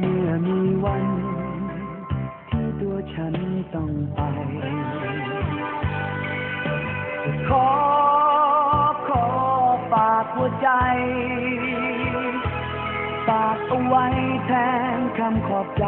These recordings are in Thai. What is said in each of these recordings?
เมื่อมีวันที่ตัวฉันต้องไปขอขอฝากหัวใจฝากเอาไว้แทนคำขอบใจ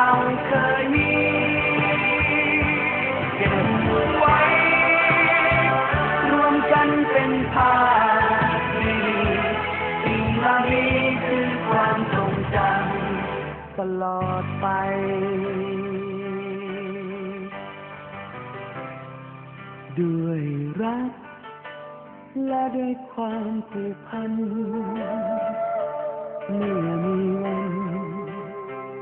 เราเคยมีเก็บไว้รวมกันเป็นภาพดีๆสิ่งเหล่านี้คือความทรงจำตลอดไปด้วยรัก และด้วยความผูกพันเมื่อมีวัน